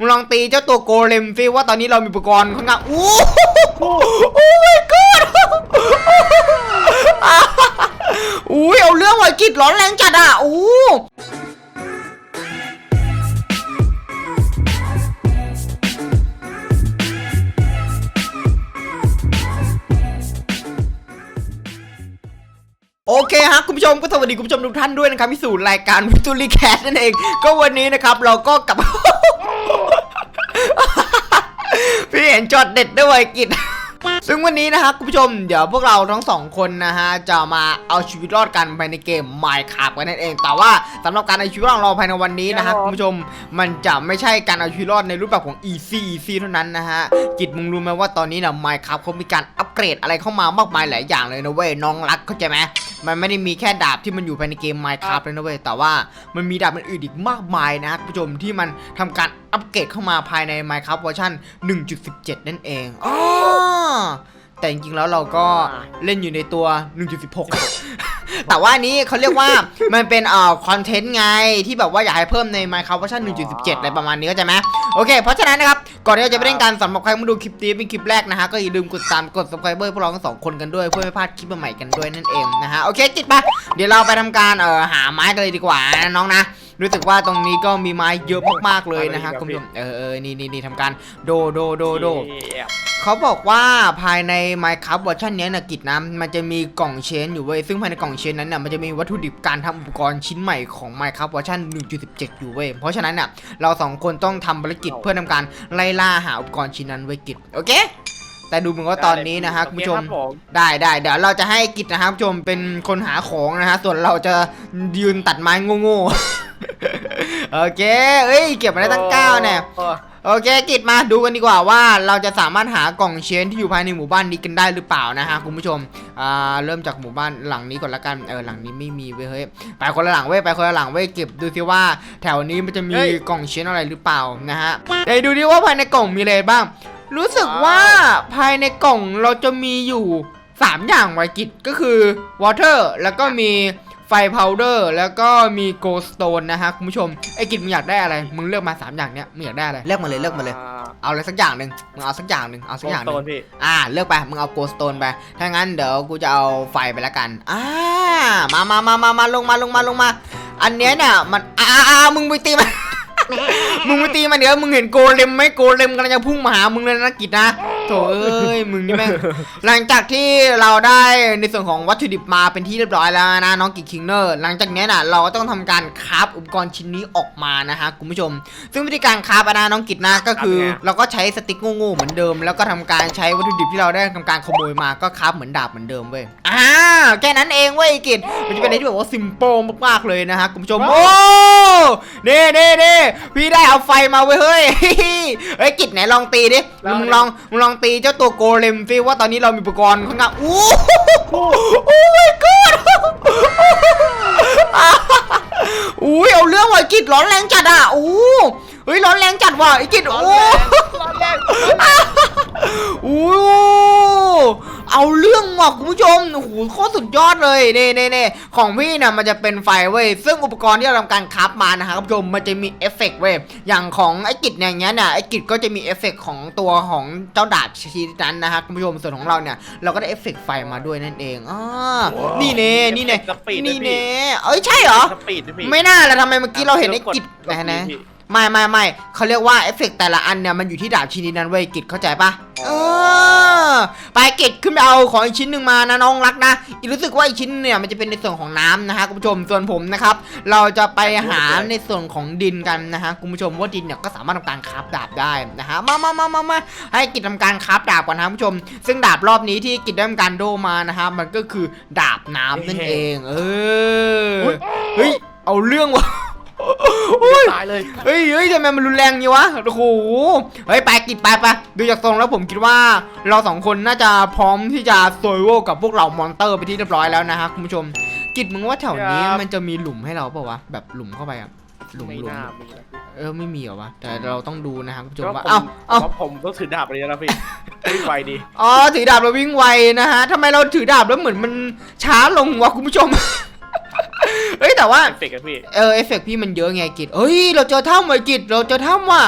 มึงลองตีเจ้าตัวโกเลมซิว่าตอนนี้เรามีอุปกรณ์ข้างหน้าอู้โอ้โอ้ my god อุ้ยเอาเรื่องไวกิดร้อนแรงจัดอะอู้โอเคฮะคุณผู้ชมก็สวัสดีคุณผู้ชมทุกท่านด้วยนะครับที่สู่รายการวิตูรีแคสนั่นเอง ก็วันนี้นะครับเราก็กลับ พี่เห็นจอดเด็ดด้วยไวกิจซึ่งวันนี้นะครับคุณผู้ชมเดี๋ยวพวกเราทั้งสองคนนะฮะจะมาเอาชีวิตรอดกันภายในเกม Minecraft กันนั่นเอง แต่ว่าสำหรับการเอาชีวิตรอดของเราภายในวันนี้นะฮะคุณผู้ชมมันจะไม่ใช่การเอาชีวิตรอดในรูปแบบของ easy easy เท่านั้นนะฮะกิจมึงรู้ไหมว่าตอนนี้นะ Minecraft เขามีการอัปเกรดอะไรเข้ามามากมายหลายอย่างเลยนะเว้ยน้องรักเข้าใจไหม มันไม่ได้มีแค่ดาบที่มันอยู่ภายในเกม Minecraft เลยนะเว้ยแต่ว่ามันมีดาบอื่นอีกมากมายนะฮะคุณผู้ชมที่มันทำการอัปเกรดเข้ามาภายใน Minecraft เวอร์ชัน1.17 นั่นเองอ๋อแต่จริงๆแล้วเราก็เล่นอยู่ในตัว 1.16 แต่ว่านนี้เขาเรียกว่ามันเป็นเอ่อคอนเทนต์ไงที่แบบว่าอยากให้เพิ่มใน Minecraft เวอร์ชัน1.17 อะไรประมาณนี้ก็จะไหมโอเค เพราะฉะนั้นนะครับ ก่อนที่เราจะไปเล่นการสำหรับใครมาดูคลิปนี้เป็นคลิปแรกนะฮะก็อย่าลืมกดตามกด subscriber พวกเราทั้งสองคนกันด้วยเพื่อไม่พลาดคลิปใหม่ๆกันด้วยนั่นเองนะฮะโอเคจิตปะเดี๋ยวเราไปทำการเอ่อหาไม้กันเลยดีกว่านะน้องนะรู้สึกว่าตรงนี้ก็มีไม้เยอะมากๆเลยนะฮะคุณผู้ชมเออเออนี่นี่นี่ทำการโดโดโดโดเขาบอกว่าภายใน Minecraft เวอร์ชันเนี้ยนะกิจนะมันจะมีกล่องเชนอยู่เว้ยซึ่งภายในกล่องเชนนั้นน่ะมันจะมีวัตถุดิบการทำอุปกรณ์ชิ้นใหม่ของ Minecraft เวอร์ชัน1.17 อยู่เว้ยเพราะฉะนั้นน่ะเราสองคนต้องทำภารกิจเพื่อทำการไล่ล่าหาอุปกรณ์ชิ้นนั้นไว้ยกิจโอเค แต่ดูเหมือนว่าตอนนี้นะฮะคุณผู้ชม ได้ได้เดี๋ยวเราจะให้กิจนะครับคุณผู้ชมเป็นคนหาของนะฮะส่วนเราจะยืนตัดไม้โง่ๆ โอเค เอ้ย เก็บมาได้ตั้งเก้าเนี่ย โอเค กิจมาดูกันดีกว่าว่าเราจะสามารถหากล่องเชนที่อยู่ภายในหมู่บ้านนี้กันได้หรือเปล่านะฮะคุณผู้ชม อ่า เริ่มจากหมู่บ้านหลังนี้ก่อนละกัน เออ หลังนี้ไม่มีเว้ย เฮ้ย ไปคนละหลังเว้ย ไปคนละหลังเว้ย เก็บดูซิว่าแถวนี้มันจะมีเฮ้ยกล่องเชนอะไรหรือเปล่านะฮะเดี๋ยวดูดิว่าภายในกล่องมีอะไรบ้าง รู้สึกว่าภายในกล่องเราจะมีอยู่ 3 อย่างไว้กิจก็คือ water แล้วก็มี ไฟพาวเดอร์แล้วก็มีโกลสโตนนะฮะคุณผู้ชมไอ้กิจมึงอยากได้อะไรมึงเลือกมา 3 อย่างเนี้ยมึงอยากได้อะไรเลือกมาเลยเลือกมาเลยเอาอะไรสักอย่างหนึ่งมึงเอาสักอย่างหนึ่งเอาสักอย่างหโตนึ่นงพี่อ่าเลือกไปมึงเอาโกสโตนไปถ้างั้นเดี๋ยวกูจะเอาไฟไปแล้วกันอ่ามามามามามาลงมาลงมาลงมา อันเนี้ยเนี่ยมันอ่าอ่ามึงไปตีมัน มึงไปตีมันเดี๋ยวมึงเห็นโกเลมไหมโกเลมกำลังจะพุ่งมาหามึงเลยนะกิจนะโถเอ้ยมึงนี่แม่งหลังจากที่เราได้ในส่วนของวัตถุดิบมาเป็นที่เรียบร้อยแล้วนะน้องกิจคิงเนอร์ หลังจากเนี้ยน่ะเราก็ต้องทำการคราฟอุปกรณ์ชิ้นนี้ออกมานะฮะคุณผู้ชม ซึ่งวิธีการคราฟอะนะน้องกิจนะก็คือ เราก็ใช้สติ๊กโง่ๆเหมือนเดิม แล้วก็ทำการใช้วัตถุดิบที่เราได้ทำการขโมยมาก็คราฟเหมือนดาบเหมือนเดิมเว้ยอ่าแค่นั้นเองเว้ยกิจมันจะเป็นอะไรที่แบบว่าซิมเปิลมากๆเลยนะฮะคุณผู้ชมโอ้เน่เน่เน่พี่ได้เอาไฟมาเว้ยเฮ้ยเฮ้ยกิจไหนลองตีดิมึงลองมึงลองตีเจ้าตัวโกเลมซิว่าตอนนี้เรามีอุปกรณ์ข้างหน้าอู้โอ้ my god อุ้ยเอาเรื่องว่ะกิจร้อนแรงจัดอะอู้เฮ้ยร้อนแรงจัดว่ะไอ้กิจโอ้ร้อนแรง อู้เอาเรื่ องว่ะคุณผู้ชมโอ้โหโคตรสุดยอดเลยเน่เน่เน่ของพี่เนี่ยมันจะเป็นไฟเว้ยซึ่งอุปกรณ์ที่เราทำการคราฟมานะฮะคุณผู้ชมมันจะมีเอฟเฟกต์เว้ยอย่างของไอ้กิจเนี่ยอย่างเงี้ยเนี่ยไอ้กิจก็จะมีเอฟเฟกต์ของตัวของเจ้าดาบชนิดนั้นนะฮะคุณผู้ชมส่วนของเราเนี่ยเราก็ได้เอฟเฟกต์ไฟมาด้วยนั่นเองอ่านี่เน่นี่เน่สปีดนี่เน่เอ้ยใช่เหรอ สปีดด้วยพี่ ไม่น่าเลยทำไมเมื่อกี้เราเห็นไอ้กิจกดนะนะพี่ ไม่ไม่ไม่เขาเรียกว่าเอฟเฟกต์แต่ละอันเนี่ยมันอยู่ที่ดาบชิ้นนี้นั้นเว้ยกิจเข้าใจปะอ๋อเออไปกิจขึ้นไปเอาของอีกชิ้นหนึ่งมานะน้องรักนะอีกรู้สึกว่าอีกชิ้นเนี่ยมันจะเป็นในส่วนของน้ำนะฮะคุณผู้ชมส่วนผมนะครับ เราจะไปหาในส่วนของดินกันนะฮะคุณผู้ชมว่าดินเนี่ยก็สามารถทำการคราฟดาบได้นะฮะมามามามามาให้กิจทำการคราฟดาบก่อนนะคุณผู้ชม ซึ่งดาบรอบนี้ที่กิจได้ทำการโดมานะฮะมันก็คือดาบน้ำนั่นเอง เออเฮ้ยเอาเรื่องว่ะ ตายเลย เฮ้ยเฮ้ยทำไมมันรุนแรงอย่างนี้วะ โอ้โห เฮ้ย ไปกิดไปไปดูจากทรงแล้วผมคิดว่าเราสองคนน่าจะพร้อมที่จะโซยโวกับพวกเรามอนเตอร์ไปที่เรียบร้อยแล้วนะฮะคุณผู้ชม กิดมึงว่าแถวนี้ครับ มันจะมีหลุมให้เราเปล่าวะ แบบหลุมเข้าไปอะหลุมไม่หลุมน่ามีนะเออไม่มีเหรอวะ แต่เราต้องดูนะครับคุณผู้ชมก็ว่าผมเอ้าเอ้า เพราะผมต้องถือดาบอะไรนะพี่วิ่งไวดี อ๋อถือดาบเราวิ่งไวนะฮะทำไมเราถือดาบแล้วเหมือนมันช้าลงวะคุณผู้ชม เฮ้ยแต่ว่า เอฟเฟกต์อะพี่เออเอฟเฟกต์พี่มันเยอะไงกิจเอ้ย เราเจอถ้ำไว้กิจเราเจอถ้ำว่ะ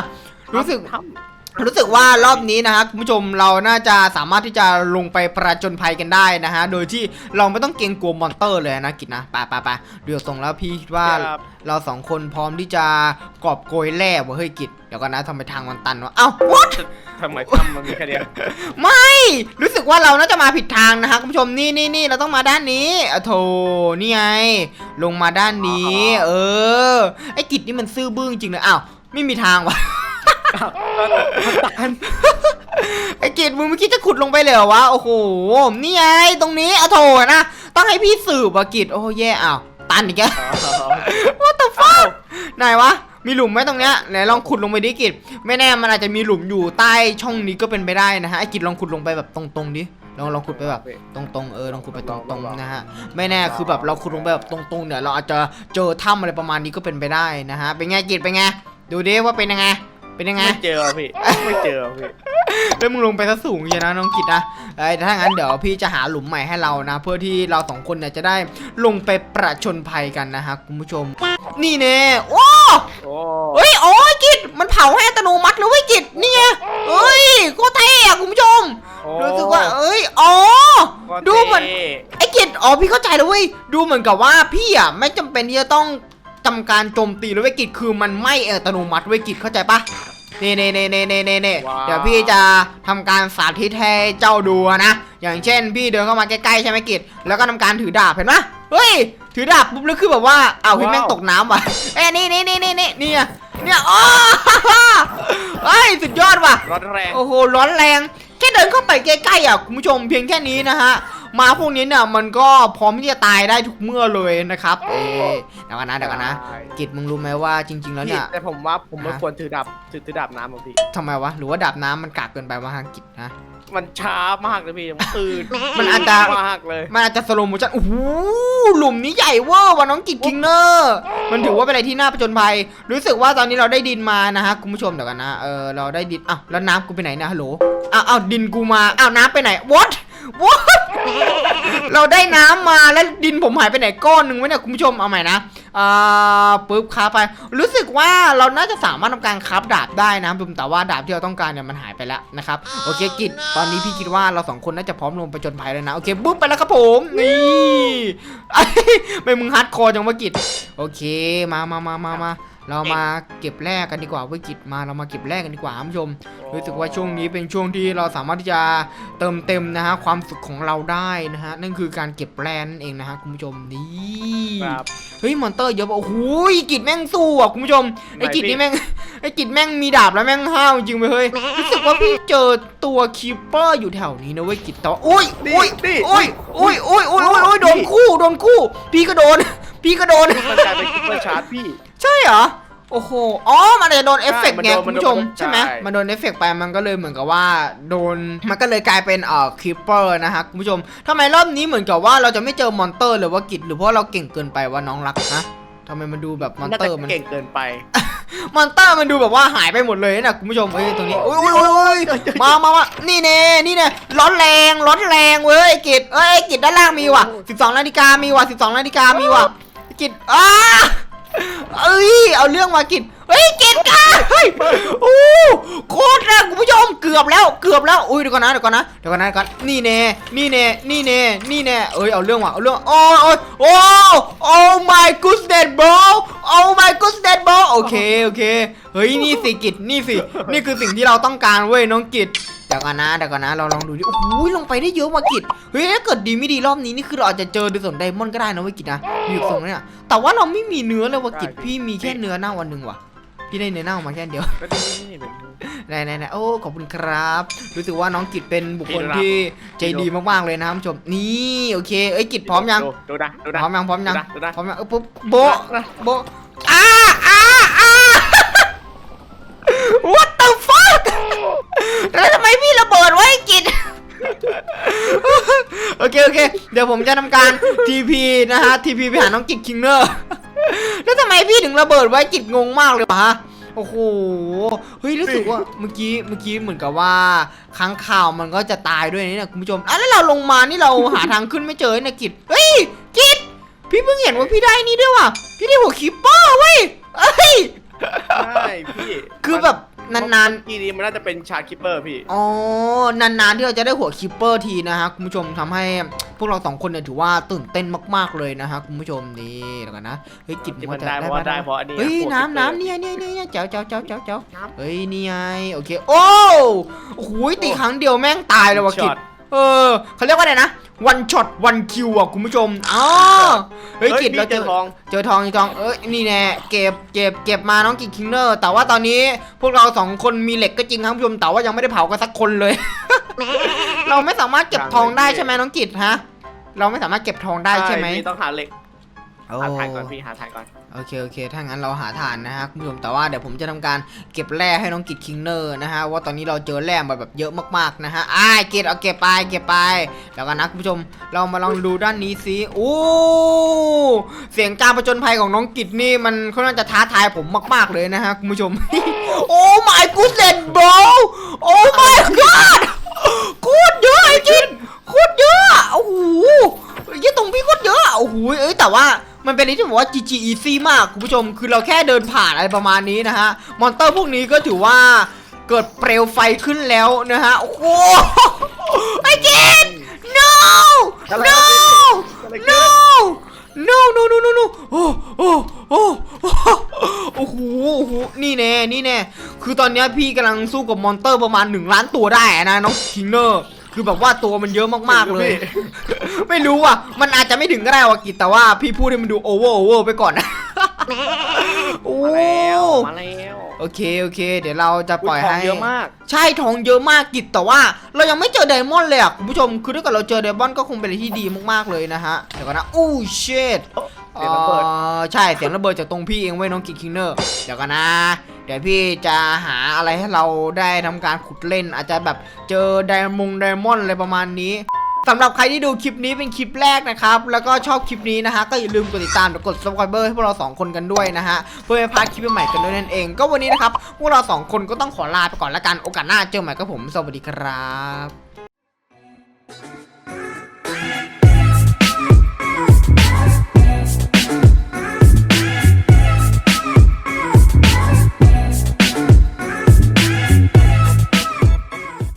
รู้สึก ทำรู้สึกว่ารอบนี้นะฮะคุณผู้ชมเราน่าจะสามารถที่จะลงไปประจนภัยกันได้นะฮะโดยที่เราไม่ต้องเกรงกลัวมอนเตอร์เลยนะกิจนะไปไปไปเดี๋ยวตรงแล้วพี่คิดว่าครับเราสองคนพร้อมที่จะกอบโกยแร่วะเฮ้ยกิจเดี๋ยวก่อนนะทำไมทางมันตันวะเอ้า what ทำไมทำมันมีแค่เดียวไม่ รู้สึกว่าเราน่าจะมาผิดทางนะฮะคุณผู้ชมนี่นี่นี่เราต้องมาด้านนี้อะโถนี่ไง ลงมาด้านนี้ เออ ไอ้กิจนี่มันซื่อบื้อจริงเลยอ้าวไม่มีทางวะตันไอ้กิจมึงไม่คิดจะขุดลงไปเลยเหรอวะโอ้โหนี่ไงตรงนี้อะโถนะต้องให้พี่สืบอะกิจโอ้แย่อ้าวตันอีกแล้ว What the fuck ไหนวะ มีหลุมไหมตรงเนี้ยไหนลองขุดลงไปดิกิจไม่แน่มันอาจจะมีหลุมอยู่ใต้ช่องนี้ก็เป็นไปได้นะฮะไอ้กิจลองขุดลงไปแบบตรงๆดิลองลองขุดไปแบบตรงๆเออลองขุดไปตรงๆนะฮะไม่แน่คือแบบเราขุดลงไปแบบตรงๆเนี่ยเราอาจจะเจอถ้ำอะไรประมาณนี้ก็เป็นไปได้นะฮะเป็นไงกิจเป็นไงดูดิว่าเป็นยังไงเป็นยังไงไม่เจอพี่ไม่เจอพี่ แล้วมึงลงไปซะสูงอย่างนะน้องกิตนะเอ้ยถ้างั้นเดี๋ยวพี่จะหาหลุมใหม่ให้เรานะ เพื่อที่เราสองคนเนี่ยจะได้ลงไปประชนภัยกันนะฮะคุณผู้ชม นี่เน่โอ้โอ้เฮ้ยโอ้ยกิตมันเผาให้อัตโนมัติเลยเว้ยกิตนี่ไงเอ้ยโคตรเท่อะคุณผู้ชมรู้สึกว่าเอ้ยอ๋อดูเหมือนไอ้กิจอ๋อพี่เข้าใจแล้วเว้ยดูเหมือนกับว่าพี่อะไม่จำเป็นที่จะต้องทำการโจมตีแล้วเว้ยกิจคือมันไม่อัตโนมัติเว้ยกิจเข้าใจปะเน่เน่เน่เน่เน่เน่เน่ว้าว เดี๋ยวพี่จะทำการสาธิตให้เจ้าดูนะ อย่างเช่น พี่เดินเข้ามาใกล้ๆใช่ไหมกิจแล้วก็ทำการถือดาบเห็นปะเฮ้ย ถือดาบปุ๊บแล้วคือแบบว่าอ้าวพี่แม่งตกน้ำว่ะเอ้ยนี่นี่นี่นี่นี่เนี่ยเนี่ยอ๋อเฮ้ยสุดยอดว่ะ ร้อนแรง โอ้โหร้อนแรง แค่เดินเข้าไปใกล้ๆอะคุณผู้ชมเพียงแค่นี้นะฮะ มาพวกนี้เนี่ยมันก็พร้อมที่จะตายได้ทุกเมื่อเลยนะครับเอ๊ะเดี๋ยวกันนะเดี๋ยวกันนะกิจมึงรู้ไหมว่าจริง ๆ แล้วพี่เนี่ย แต่ผมว่าผมไม่ฮะ ควรถือดาบถือถือดาบน้ำอะพี่ ทำไมวะหรือว่าดาบน้ำมันกากเกินไปวะฮะกิจนะ มันช้ามากเลยพี่มันตื่นมันอาจจะมากเลย มันอาจจะสโลโมชั่นโอ้โหหลุมนี้ใหญ่เวอร์ว่ะน้องกิจคิงเนอร์มันถือว่าเป็นอะไรที่น่าประจนภัย รู้สึกว่าตอนนี้เราได้ดินมานะฮะคุณผู้ชมเดี๋ยวกันนะเออเราได้ดินอ้าวแล้วน้ำกูไปไหนนะฮัลโหลอ้าวอ้าวดินกูมาอ้าวน้ำไปไหน what what เราได้น้ำมาแล้วดินผมหายไปไหนก้อนหนึ่งไว้เนี่ยคุณผู้ชมเอาใหม่นะอ่าปุ๊บคราไป รู้สึกว่าเราน่าจะสามารถทำการคราฟดาบได้นะแต่ว่าดาบที่เราต้องการเนี่ยมันหายไปแล้วนะครับโอเคกิจตอนนี้พี่คิดว่าเราสองคนน่าจะพร้อมลงไปจนภัยแล้วนะโอเคปุ๊บไปแล้วครับผมนี่ไอ้ไม่มึงฮัดคอจังวะกิจโอเคมามามามามา เรามาเก็บแร่กันดีกว่าเว้ยกิจมาเรามาเก็บแร่กันดีกว่าคุณผู้ชมรู้สึกว่าช่วงนี้เป็นช่วงที่เราสามารถที่จะเติมเต็มนะฮะความสุขของเราได้นะฮะนั่นคือการเก็บแร่นั่นเองนะฮะคุณผู้ชมนี่ครับเฮ้ยมอนเตอร์เยอะปะโอ้โหกิจแม่งสู้อะคุณผู้ชมไอ้กิจนี่แม่งไอ้กิจแม่งมีดาบแล้วแม่งห้าวจริงไปเฮ้ยรู้สึกว่าพี่เจอตัวคีปเปอร์อยู่แถวนี้นะเว้ยกิจแต่ว่าอุ้ยอุ้ยนี่อุ้ยอุ้ยอุ้ยอุ้ยอุ้ยอุ้ยโดนคู่โดนคู่ พี่ก็โดน พี่ก็โดน มันกลายเป็นคิปเปอร์ชาร์จพี่ ใช่เหรอ โอ้โห อ๋อ มันอาจจะโดนเอฟเฟกต์มันไงโดนคุณผู้ชมมันโดนใช่ไหมใช่มันโดนเอฟเฟกต์ไป มันก็เลยเหมือนกับว่าโดน มันก็เลยกลายเป็นเอ่อคิปเปอร์นะฮะคุณผู้ชมทำไมรอบนี้เหมือนกับว่าเราจะไม่เจอมอนเตอร์หรือว่ากิจหรือเพราะเราเก่งเกินไปว่าน้องรักนะทำไมมันดูแบบมอนน่าเตอจะร์มันเก่งเกินไป มอนเตอร์มันดูแบบว่าหายไปหมดเลยนะคุณผู้ชมเอ้ยตรงนี้อุ้ยอุ้ยอุ้ยอุ้ยมามามานี่เน่นี่เน่ร้อนแรงร้อนแรงเว้ยไอ้กิจเอ้ยไอ้กิจด้านล่างมีว่ะ 12นาฬิกามีว่ะ 12นาฬิกามีว่ะไอ้ กิจอ้าเอ้ย เอาเรื่องมากิจเฮ้ยกิจกันเฮ้ยโอ้โคตรแรงคุณผู้ชมเกือบแล้วเกือบแล้วอุ้ยเดี๋ยวก่อนนะเดี๋ยวก่อนนะเดี๋ยวก่อนนะเดี๋ยวก่อนนี่เน่นี่เน่นี่เน่นี่เน่เอ้ยเอาเรื่องว่ะเอาเรื่องโอ้ยโอ้โอ้โอ้ my goodness bro โอ้ my goodness bro โอเคโอเคเฮ้ยนี่สิกิจนี่สินี่คือสิ่งที่เราต้องการเว้ยน้องกิจ เดี๋ยวก่อนนะเดี๋ยวก่อนนะเราลองดูดิโอ้โหลงไปได้เยอะมากกิจเฮ้ยถ้าเกิดดีไม่ดีรอบนี้นี่คือเราอาจจะเจอดิสนไดมอนด์ก็ได้นะเว้ยกิจนะอยู่ตรงนี้นแต่ว่าเราไม่มีเนื้อเลยว่ะกิจพี่มีแค่เนื้อเน่าวันหนึ่งว่ะพี่ได้เนื้อเน่ามาแค่เดียวก็นี่นี่เป็นไหนไหนไหนโอ้ขอบคุณครับ รู้สึกว่าน้องกิจเป็นบุคคลพี่รับที่ใจดีมากๆเลยนะครับผู้ชมนี่โอเคเอ้ยกิจพร้อมยังดูดูนะดูพนะร้อมยังพร้อมยังดูนะดูนะพร้อมยังเออปุ๊บโบะนะโบ แล้วทำไมพี่ระเบิดไว้กิจโอเค โอเค เดี๋ยวผมจะทำการ TP นะฮะ TP ไปหาน้องกิจคิงเนอร์ แล้วทำไมพี่ถึงระเบิดไว้กิจงงมากเลยวะฮะ โอ้โห เฮ้ย รู้สึกว่าเมื่อกี้ เมื่อกี้เหมือนกับว่าค้างข่าวมันก็จะตายด้วยนี่นะคุณผู้ชมอะแล้วเราลงมานี่เราหาทางขึ้นไม่เจอเนี่ยกิจ เฮ้ย กิจ พี่เพิ่งเห็นว่าพี่ได้นี่ด้วยว่ะ พี่ได้หัวคิปเปอร์เว้ยเอ้ย ใช่พี่คือแบบ นานๆทีนี้มันน่าจะเป็นชาร์คิปเปอร์พี่ๆอ๋อนานๆที่เราจะได้หัวคิปเปอร์ทีนะฮะคุณผู้ชมทำให้พวกเราสองคนเนี่ยถือว่าตื่นเต้นมากๆเลยนะฮะคุณผู้ชมนี่แล้วกันนะเฮ้ยกินที่หัวมันจะได้เพราะว่าได้เพราะอันนี้เฮ้ยหัวน้ำ Keeper น้ำเนี่ยเนี่ยเนี่ยเนี่ยเจ้าเจ้าเจ้าเจ้าเจ้าน้ำเฮ้ยนี่ไงโอเคโอ้โอ้โหตีครั้งเดียวแม่งตายเลยว่ะกิช็จอต เออเขาเรียกว่าอะไรนะวันช็อตวันคิวอะคุณผู้ชมอ๋อเฮ้ยกิจพี่เราเจเจออทอง เจอทองเจอทองเอ้ยนี่แน่เก็บเก็บเก็บมาน้องกิจคิงเนอร์ แต่ว่าตอนนี้พวกเราสองคนมีเหล็กก็จริงครับคุณผู้ชมแต่ว่ายังไม่ได้เผากันสักคนเลย เราไม่สามารถเก็บทองได้ใช่ไหมน้องกิจฮะ เราไม่สามารถเก็บทองได้ใช่ไหม พี่ต้องหาเหล็ก โอ้ หาถ่านก่อนพี่หาถ่านก่อน โอเคโอเค ถ้างั้นเราหาฐานนะฮะคุณผู้ชมแต่ว่าเดี๋ยวผมจะทำการเก็บแร่ให้น้องกิจคิงเนอร์นะฮะว่าตอนนี้เราเจอแร่มาแบบเยอะมากๆนะฮะอ้ายกิจเอาเก็บไปเก็บไป แล้วกันนะคุณผู้ชมเรามาลองดูด้านนี้สิโอ้เสียงการผจญภัยของน้องกิจนี่มันค่อนข้างจะท้าทายผมมาก ๆเลยนะฮะคุณผู้ชม โอ้ my goodness bro โอ้ my god โคตรเยอะไอ้กิจโคตรเยอะโอ้โหยี่ตรงพี่โคตรเยอะโอ้โหเอ้ยแต่ว่า มันเป็นอะไรที่บอกว่า GG easy มากคุณผู้ชม คือเราแค่เดินผ่านอะไรประมาณนี้นะฮะ มอนเตอร์พวกนี้ก็ถือว่าเกิดเปลวไฟขึ้นแล้วนะฮะ โอ้โหไอ้กิจ no อะไร no อะไรขึ้น no no no no no no โอ้โอ้โอ้โอ้โหโอ้โหนี่แน่นี่แน่คือตอนเนี้ยพี่กำลังสู้กับมอนเตอร์ประมาณหนึ่งล้านตัวได้อะนะน้องคิงเนอร์ คือแบบว่าตัวมันเยอะมากๆเลย ไม่รู้อะ มันอาจจะไม่ถึงก็ได้วะกิจแต่ว่าพี่พูดให้มันดูโอเวอร์โอเวอร์ไปก่อนนะโอ้มาแล้วมาแล้วโอเคโอเค เดี๋ยวเราจะปล่อยทองให้เยอะมาก ใช่ทองเยอะมากกิจแต่ว่า เรายังไม่เจอไดมอนด์เลยอะคุณผู้ชมคือถ้าเกิดเราเจอไดมอนด์ก็คงเป็นอะไรที่ดีมากๆเลยนะฮะเดี๋ยวก่อนนะอู้เชดเสียงระเบิดใช่เสียงระเบิดจากตรงพี่เองไว้ยน้องกิจคิงเนอร์เดี๋ยวกันนะ เดี๋ยวพี่จะหาอะไรให้เราได้ทำการขุดเล่น อาจจะแบบเจอไดมงไดมอนด์อะไรประมาณนี้สำหรับใครที่ดูคลิปนี้เป็นคลิปแรกนะครับ แล้วก็ชอบคลิปนี้นะฮะ ก็อย่าลืมกดติดตามกด subscribe ให้พวกเราสองคนกันด้วยนะฮะ เพื่อไม่พลาดคลิปใหม่กันด้วยนั่นเอง ก็วันนี้นะครับ พวกเราสองคนก็ต้องขอลาไปก่อนละกัน โอกาสหน้าเจอใหม่กับผม สวัสดีครับ